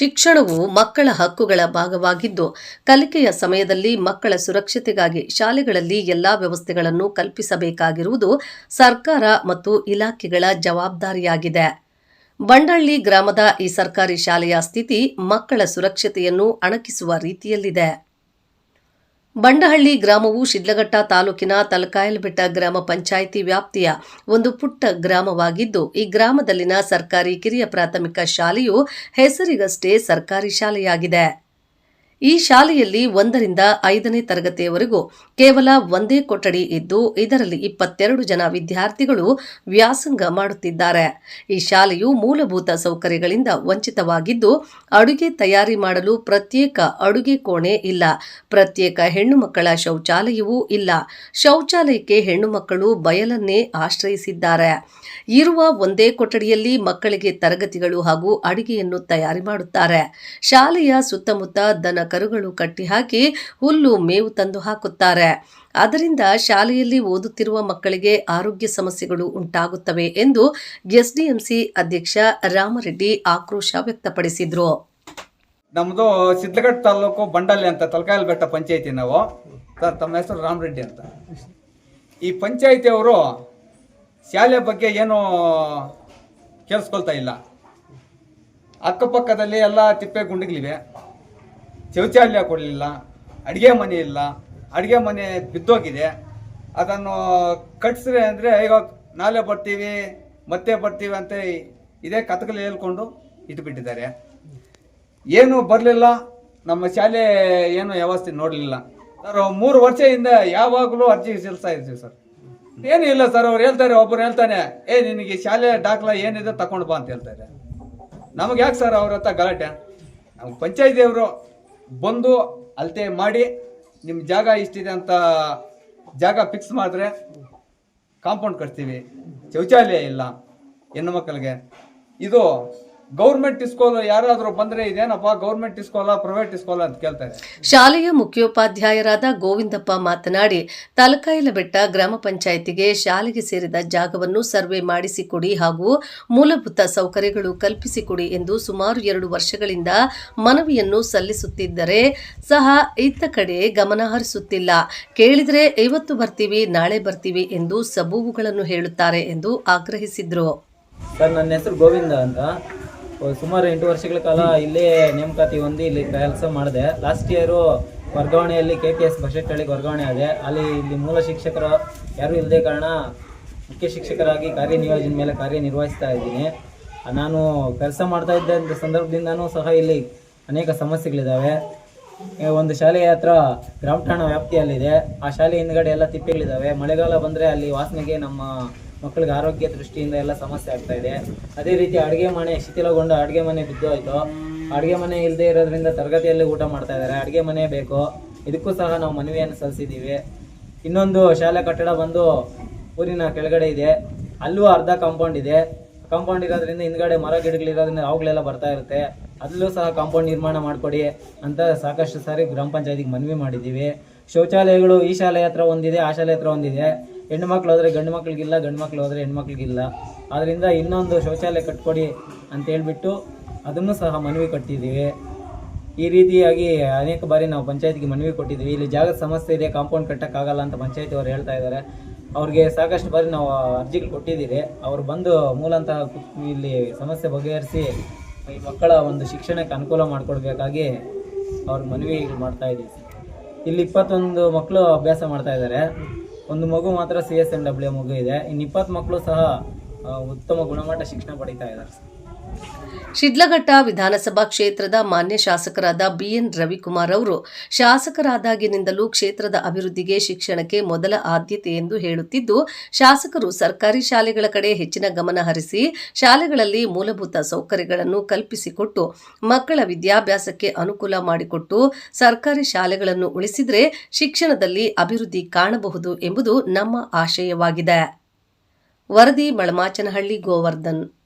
ಶಿಕ್ಷಣವು ಮಕ್ಕಳ ಹಕ್ಕುಗಳ ಭಾಗವಾಗಿದ್ದು, ಕಲಿಕೆಯ ಸಮಯದಲ್ಲಿ ಮಕ್ಕಳ ಸುರಕ್ಷತೆಗಾಗಿ ಶಾಲೆಗಳಲ್ಲಿ ಎಲ್ಲಾ ವ್ಯವಸ್ಥೆಗಳನ್ನು ಕಲ್ಪಿಸಬೇಕಾಗಿರುವುದು ಸರ್ಕಾರ ಮತ್ತು ಇಲಾಖೆಗಳ ಜವಾಬ್ದಾರಿಯಾಗಿದೆ. ಬಂಡಳ್ಳಿ ಗ್ರಾಮದ ಈ ಸರ್ಕಾರಿ ಶಾಲೆಯ ಸ್ಥಿತಿ ಮಕ್ಕಳ ಸುರಕ್ಷತೆಯನ್ನು ಅಣಕಿಸುವ ರೀತಿಯಲ್ಲಿದೆ. ಬಂಡಹಳ್ಳಿ ಗ್ರಾಮವು ಶಿಡ್ಲಘಟ್ಟ ತಾಲೂಕಿನ ತಲಕಾಯಲ್ಬೆಟ್ಟ ಗ್ರಾಮ ಪಂಚಾಯಿತಿ ವ್ಯಾಪ್ತಿಯ ಒಂದು ಪುಟ್ಟ ಗ್ರಾಮವಾಗಿದ್ದು, ಈ ಗ್ರಾಮದಲ್ಲಿನ ಸರ್ಕಾರಿ ಕಿರಿಯ ಪ್ರಾಥಮಿಕ ಶಾಲೆಯು ಹೆಸರಿಗಷ್ಟೇ ಸರ್ಕಾರಿ ಶಾಲೆಯಾಗಿದೆ. ಈ ಶಾಲೆಯಲ್ಲಿ ಒಂದರಿಂದ ಐದನೇ ತರಗತಿಯವರೆಗೂ ಕೇವಲ ಒಂದೇ ಕೊಠಡಿ ಇದ್ದು ಇದರಲ್ಲಿ ಇಪ್ಪತ್ತೆರಡು ಜನ ವಿದ್ಯಾರ್ಥಿಗಳು ವ್ಯಾಸಂಗ ಮಾಡುತ್ತಿದ್ದಾರೆ. ಈ ಶಾಲೆಯು ಮೂಲಭೂತ ಸೌಕರ್ಯಗಳಿಂದ ವಂಚಿತವಾಗಿದ್ದು ಅಡುಗೆ ತಯಾರಿ ಮಾಡಲು ಪ್ರತ್ಯೇಕ ಅಡುಗೆ ಕೋಣೆ ಇಲ್ಲ. ಪ್ರತ್ಯೇಕ ಹೆಣ್ಣು ಮಕ್ಕಳ ಶೌಚಾಲಯವೂ ಇಲ್ಲ. ಶೌಚಾಲಯಕ್ಕೆ ಹೆಣ್ಣು ಮಕ್ಕಳು ಬಯಲನ್ನೇ ಆಶ್ರಯಿಸಿದ್ದಾರೆ. ಇರುವ ಒಂದೇ ಕೊಠಡಿಯಲ್ಲಿ ಮಕ್ಕಳಿಗೆ ತರಗತಿಗಳು ಹಾಗೂ ಅಡುಗೆಯನ್ನು ತಯಾರಿ ಮಾಡುತ್ತಾರೆ. ಶಾಲೆಯ ಸುತ್ತಮುತ್ತ ದನ ಕರುಗಳು ಕಟ್ಟಿಹಾಕಿ ಹುಲ್ಲು ಮೇವು ತಂದು ಹಾಕುತ್ತಾರೆ. ಅದರಿಂದ ಶಾಲೆಯಲ್ಲಿ ಓದುತ್ತಿರುವ ಮಕ್ಕಳಿಗೆ ಆರೋಗ್ಯ ಸಮಸ್ಯೆಗಳು ಉಂಟಾಗುತ್ತವೆ ಎಂದು ಎಸ್ಡಿಎಂಸಿ ಅಧ್ಯಕ್ಷ ರಾಮರೆಡ್ಡಿ ಆಕ್ರೋಶ ವ್ಯಕ್ತಪಡಿಸಿದ್ರು. ನಮ್ಮದು ಸಿದ್ಧಗಟ್ಟ ತಾಲೂಕು ಬಂಡಲ್ಲಿ ಅಂತ ತಲಕಾಯಲ್ ಬೆಟ್ಟ ಪಂಚಾಯತಿ ನಾವು. ತಮ್ಮ ಹೆಸರು ರಾಮರೆಡ್ಡಿ ಅಂತ. ಈ ಪಂಚಾಯತಿಯವರು ಶಾಲೆ ಬಗ್ಗೆ ಏನು ಕೇಳಿಸ್ಕೊಳ್ತಾ ಇಲ್ಲ. ಅಕ್ಕಪಕ್ಕದಲ್ಲಿ ಎಲ್ಲ ತಿಪ್ಪೆ ಗುಂಡಿಗಳಿವೆ. ಶೌಚಾಲಯ ಕೊಡಲಿಲ್ಲ, ಅಡುಗೆ ಮನೆ ಇಲ್ಲ, ಅಡುಗೆ ಮನೆ ಬಿದ್ದೋಗಿದೆ. ಅದನ್ನು ಕಟ್ಸ್ರೆ ಅಂದರೆ ಈಗ ನಾಳೆ ಬರ್ತೀವಿ, ಮತ್ತೆ ಬರ್ತೀವಿ ಅಂತ ಇದೇ ಕಥಗಳು ಹೇಳ್ಕೊಂಡು ಇಟ್ಬಿಟ್ಟಿದ್ದಾರೆ. ಏನು ಬರಲಿಲ್ಲ, ನಮ್ಮ ಶಾಲೆ ಏನು ವ್ಯವಸ್ಥೆ ನೋಡಲಿಲ್ಲ. ಸರ್, ಮೂರು ವರ್ಷದಿಂದ ಯಾವಾಗಲೂ ಅರ್ಜಿ ಸಲ್ಲಿಸ್ತಾ ಇರ್ತೀವಿ ಸರ್. ಏನು ಇಲ್ಲ ಸರ್, ಅವ್ರು ಹೇಳ್ತಾರೆ ಒಬ್ಬರು ಹೇಳ್ತಾನೆ, ಏ, ನಿನಗೆ ಶಾಲೆ ದಾಖಲ ಏನಿದೆ ತಗೊಂಡು ಬಾ ಅಂತ ಹೇಳ್ತಾರೆ. ನಮಗೆ ಯಾಕೆ ಸರ್ ಅವ್ರ ಹತ್ರ ಗಲಾಟೆ? ನಮ್ಮ ಪಂಚಾಯತಿಯವರು ಬಂದು ಅಳತೆ ಮಾಡಿ ನಿಮ್ಮ ಜಾಗ ಇಷ್ಟಿದೆ ಅಂತ ಜಾಗ ಫಿಕ್ಸ್ ಮಾಡಿದ್ರೆ ಕಾಂಪೌಂಡ್ ಕಟ್ತೀವಿ. ಶೌಚಾಲಯ ಇಲ್ಲ. ಹೆಣ್ಣು ಮಕ್ಕಳಿಗೆ. ಇದು ಗೌರ್ಮೆಂಟ್ ಇಸ್ಕೋಲ್ ಯಾರಾದರೂ ಬಂದ್ರೆ ಇದೇನಪ್ಪ ಗೌರ್ಮೆಂಟ್ ಇಸ್ಕೋಲ ಪ್ರೈವೇಟ್ ಇಸ್ಕೋಲ ಅಂತ ಕೇಳ್ತಾರೆ ಶಾಲೆಯ ಮುಖ್ಯೋಪಾಧ್ಯಾಯರಾದ ಗೋವಿಂದಪ್ಪ ಮಾತನಾಡಿ ತಲಕಾಯಲಬೆಟ್ಟ ಗ್ರಾಮ ಪಂಚಾಯಿತಿಗೆ ಶಾಲೆಗೆ ಸೇರಿದ ಜಾಗವನ್ನು ಸರ್ವೆ ಮಾಡಿಸಿಕೊಡಿ ಹಾಗೂ ಮೂಲಭೂತ ಸೌಕರ್ಯಗಳು ಕಲ್ಪಿಸಿಕೊಡಿ ಎಂದು ಸುಮಾರು ಎರಡು ವರ್ಷಗಳಿಂದ ಮನವಿಯನ್ನು ಸಲ್ಲಿಸುತ್ತಿದ್ದರೆ ಸಹ ಇತ್ತ ಕಡೆ ಗಮನ ಹರಿಸುತ್ತಿಲ್ಲ. ಕೇಳಿದರೆ ಇವತ್ತು ಬರ್ತೀವಿ ನಾಳೆ ಬರ್ತೀವಿ ಎಂದು ಸಬೂಬುಗಳನ್ನು ಹೇಳುತ್ತಾರೆ ಎಂದು ಆಗ್ರಹಿಸಿದ್ರು. ಸರ್ ನನ್ನ ಹೆಸರು ಗೋವಿಂದ ಅಂತ. ಸುಮಾರು ಎಂಟು ವರ್ಷಗಳ ಕಾಲ ಇಲ್ಲೇ ನೇಮಕಾತಿ ಹೊಂದಿ ಇಲ್ಲಿ ಕೆಲಸ ಮಾಡಿದೆ. ಲಾಸ್ಟ್ ಇಯರು ವರ್ಗಾವಣೆಯಲ್ಲಿ ಕೆ ಪಿ ಎಸ್ ಬಸಟ್ಟಳ್ಳಿಗೆ ವರ್ಗಾವಣೆ ಆದೆ. ಅಲ್ಲಿ ಇಲ್ಲಿ ಮೂಲ ಶಿಕ್ಷಕರು ಯಾರೂ ಇಲ್ಲದೆ ಕಾರಣ ಮುಖ್ಯ ಶಿಕ್ಷಕರಾಗಿ ಕಾರ್ಯನಿಯೋಜನೆ ಮೇಲೆ ಕಾರ್ಯನಿರ್ವಹಿಸ್ತಾ ಇದ್ದೀನಿ. ನಾನು ಕೆಲಸ ಮಾಡ್ತಾ ಇದ್ದಂಥ ಸಂದರ್ಭದಿಂದನೂ ಸಹ ಇಲ್ಲಿ ಅನೇಕ ಸಮಸ್ಯೆಗಳಿದ್ದಾವೆ. ಒಂದು ಶಾಲೆಯ ಹತ್ರ ಗ್ರಾಮ ಠಾಣಾ ವ್ಯಾಪ್ತಿಯಲ್ಲಿದೆ. ಆ ಶಾಲೆ ಹಿಂದ್ಗಡೆ ಎಲ್ಲ ತಿಪ್ಪೆಗಳಿದ್ದಾವೆ. ಮಳೆಗಾಲ ಬಂದರೆ ಅಲ್ಲಿ ವಾಸನೆಗೆ ನಮ್ಮ ಮಕ್ಕಳಿಗೆ ಆರೋಗ್ಯ ದೃಷ್ಟಿಯಿಂದ ಎಲ್ಲ ಸಮಸ್ಯೆ ಆಗ್ತಾ ಇದೆ. ಅದೇ ರೀತಿ ಅಡುಗೆ ಮನೆ, ಶಿಥಿಲಗೊಂಡು ಅಡುಗೆ ಮನೆ ಬಿದ್ದು ಹೋಯ್ತು ಅಡುಗೆ ಮನೆ ಇಲ್ಲದೆ ಇರೋದ್ರಿಂದ ತರಗತಿಯಲ್ಲಿ ಊಟ ಮಾಡ್ತಾ ಇದ್ದಾರೆ. ಅಡುಗೆ ಮನೆ ಬೇಕು. ಇದಕ್ಕೂ ಸಹ ನಾವು ಮನವಿಯನ್ನು ಸಲ್ಲಿಸಿದ್ದೀವಿ. ಇನ್ನೊಂದು ಶಾಲೆ ಕಟ್ಟಡ ಬಂದು ಊರಿನ ಕೆಳಗಡೆ ಇದೆ. ಅಲ್ಲೂ ಅರ್ಧ ಕಾಂಪೌಂಡ್ ಇದೆ. ಕಾಂಪೌಂಡ್ ಇರೋದ್ರಿಂದ ಹಿಂದ್ಗಡೆ ಮರ ಗಿಡಗಳಿರೋದ್ರಿಂದ ಅವುಗಳೆಲ್ಲ ಬರ್ತಾ ಇರುತ್ತೆ. ಅಲ್ಲೂ ಸಹ ಕಾಂಪೌಂಡ್ ನಿರ್ಮಾಣ ಮಾಡಿಕೊಡಿ ಅಂತ ಸಾಕಷ್ಟು ಸಾರಿ ಗ್ರಾಮ ಪಂಚಾಯತಿಗೆ ಮನವಿ ಮಾಡಿದ್ದೀವಿ. ಶೌಚಾಲಯಗಳು ಈ ಶಾಲೆ ಹತ್ರ ಒಂದಿದೆ, ಆ ಶಾಲೆ ಹತ್ರ ಒಂದಿದೆ. ಹೆಣ್ಣು ಮಕ್ಳು ಹೋದರೆ ಗಂಡು ಮಕ್ಳಿಗಿಲ್ಲ, ಗಂಡು ಮಕ್ಳು ಹೋದರೆ ಹೆಣ್ಮಕ್ಳಿಗಿಲ್ಲ ಆದ್ದರಿಂದ ಇನ್ನೊಂದು ಶೌಚಾಲಯ ಕಟ್ಕೊಡಿ ಅಂತ ಹೇಳ್ಬಿಟ್ಟು ಅದನ್ನು ಸಹ ಮನವಿ ಕಟ್ಟಿದ್ದೀವಿ. ಈ ರೀತಿಯಾಗಿ ಅನೇಕ ಬಾರಿ ನಾವು ಪಂಚಾಯತ್ಗೆ ಮನವಿ ಕೊಟ್ಟಿದ್ದೀವಿ. ಇಲ್ಲಿ ಜಾಗದ ಸಮಸ್ಯೆ ಇದೆ, ಕಾಂಪೌಂಡ್ ಕಟ್ಟೋಕ್ಕಾಗಲ್ಲ ಅಂತ ಪಂಚಾಯತಿ ಅವರು ಹೇಳ್ತಾ ಇದ್ದಾರೆ. ಅವ್ರಿಗೆ ಸಾಕಷ್ಟು ಬಾರಿ ನಾವು ಅರ್ಜಿಗಳು ಕೊಟ್ಟಿದ್ದೀವಿ ಅವರು ಬಂದು ಮೂಲಂತಹ ಇಲ್ಲಿ ಸಮಸ್ಯೆ ಬಗೆಹರಿಸಿ ಈ ಮಕ್ಕಳ ಒಂದು ಶಿಕ್ಷಣಕ್ಕೆ ಅನುಕೂಲ ಮಾಡಿಕೊಡ್ಬೇಕಾಗಿ ಅವ್ರಿಗೆ ಮನವಿ ಮಾಡ್ತಾ ಇದ್ದೀವಿ. ಇಲ್ಲಿ ಇಪ್ಪತ್ತೊಂದು ಮಕ್ಕಳು ಅಭ್ಯಾಸ ಮಾಡ್ತಾ ಇದ್ದಾರೆ. ಒಂದು ಮಗು ಮಾತ್ರ ಸಿ ಎಸ್ ಎನ್ ಡಬ್ಲ್ಯೂ ಮಗು ಇದೆ. ಇನ್ನು ಇಪ್ಪತ್ತು ಮಕ್ಕಳು ಸಹ ಉತ್ತಮ ಗುಣಮಟ್ಟ ಶಿಕ್ಷಣ ಪಡೀತಾ ಇದ್ದಾರೆ. ಶಿಡ್ಲಘಟ್ಟ ವಿಧಾನಸಭಾ ಕ್ಷೇತ್ರದ ಮಾನ್ಯ ಶಾಸಕರಾದ ಬಿಎನ್ ರವಿಕುಮಾರ್ ಅವರು ಶಾಸಕರಾದಾಗಿನಿಂದಲೂ ಕ್ಷೇತ್ರದ ಅಭಿವೃದ್ಧಿಗೆ ಶಿಕ್ಷಣಕ್ಕೆ ಮೊದಲ ಆದ್ಯತೆ ಎಂದು ಹೇಳುತ್ತಿದ್ದು, ಶಾಸಕರು ಸರ್ಕಾರಿ ಶಾಲೆಗಳ ಕಡೆ ಹೆಚ್ಚಿನ ಗಮನ ಹರಿಸಿ ಶಾಲೆಗಳಲ್ಲಿ ಮೂಲಭೂತ ಸೌಕರ್ಯಗಳನ್ನು ಕಲ್ಪಿಸಿಕೊಟ್ಟು, ಮಕ್ಕಳ ವಿದ್ಯಾಭ್ಯಾಸಕ್ಕೆ ಅನುಕೂಲ ಮಾಡಿಕೊಟ್ಟು ಸರ್ಕಾರಿ ಶಾಲೆಗಳನ್ನು ಉಳಿಸಿದರೆ ಶಿಕ್ಷಣದಲ್ಲಿ ಅಭಿವೃದ್ಧಿ ಕಾಣಬಹುದು ಎಂಬುದು ನಮ್ಮ ಆಶಯವಾಗಿದೆ. ವರದಿ ಮಳಮಾಚನಹಳ್ಳಿ ಗೋವರ್ಧನ್.